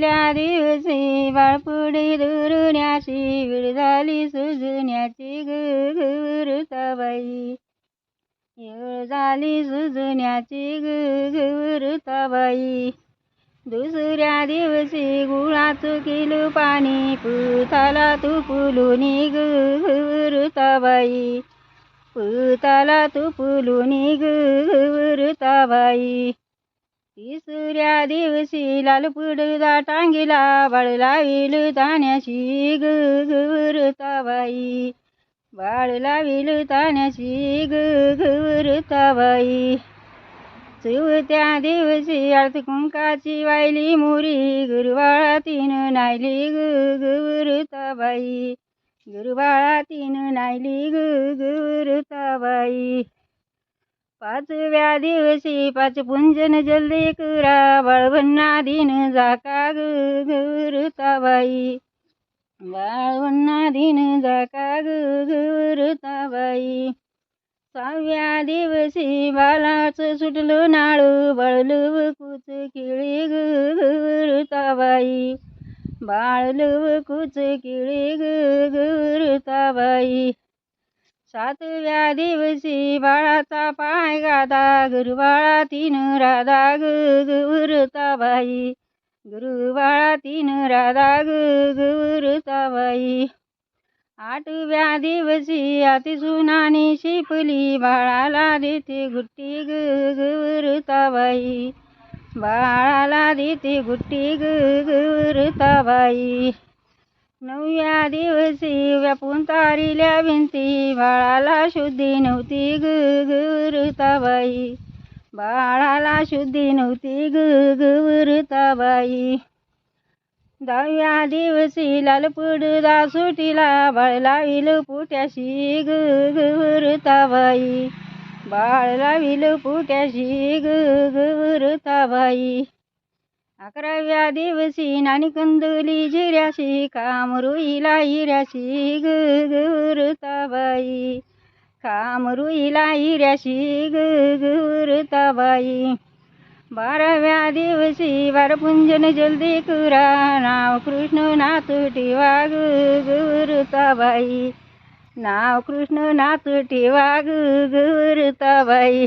पहिल्या दिवशी बाळपुडी दुरुण्याची वीड झाली सुजण्याची गुरुताबाई येळ झाली सुजण्याची गुरुताबाई दुसऱ्या दिवशी गुळाचं किलो पाणी पुताला तू फुलुनी गुरुताबाई पुताला तू फुलुनी गुरुताबाई तिसऱ्या दिवशी लालपुड टांगिला बाळ लाविल ताण्याची गुरुताबाई बाळ लाविल ताण्याची गुरुताबाई चौथ्या दिवशी अर्थ कुंकाची वायली मुरी गुरुबाळा तीन नायली गुरुताबाई गुरुबाळा तीन नायली गुरुताबाई पाचव्या दिवशी पाच पुंजन जल्दी करा बाळवन्ना दिन जाका गुरुताबाई बाळवन्ना दिन जाका गुरुताबाई सहाव्या दिवशी बालाचं सुटलं नाळू बळलू कुच किळी गुरुताबाई बाळलू कुच किळी गुरुताबाई सातव्या दिवशी बाळाचा पाय गादा गुरुबाळा तीन राधा गुरुताबाई गुरुबाळा तीन राधा गुरुताबाई आठव्या दिवशी अतिसुनानी शिपली बाळाला देते गुट्टी गुरुताबाई बाळाला देते गुट्टी गुरुताबाई नवव्या दिवशी व्यापून तारिल्या भिंती बाळाला शुद्धी नव्हती गुरुताबाई बाळाला शुद्धी नव्हती गुरुताबाई दहाव्या दिवशी लालपुड सुटीला बाळ लाविल पुट्याशी गुरुताबाई बाळ लाविल पुट्याशी गुरुताबाई अकराव्या दिवशी नानी कंदुली जिऱ्याशी कामरुईला हिऱ्याशी गुरुताबाई कामरुईला हिऱ्याशी गुरुताबाई बाराव्या दिवशी बारपुंजन जल्दी कुरा नाव कृष्ण नाथ वाग गुरुताबाई नाव कृष्ण नाथ वाग गुरुताबाई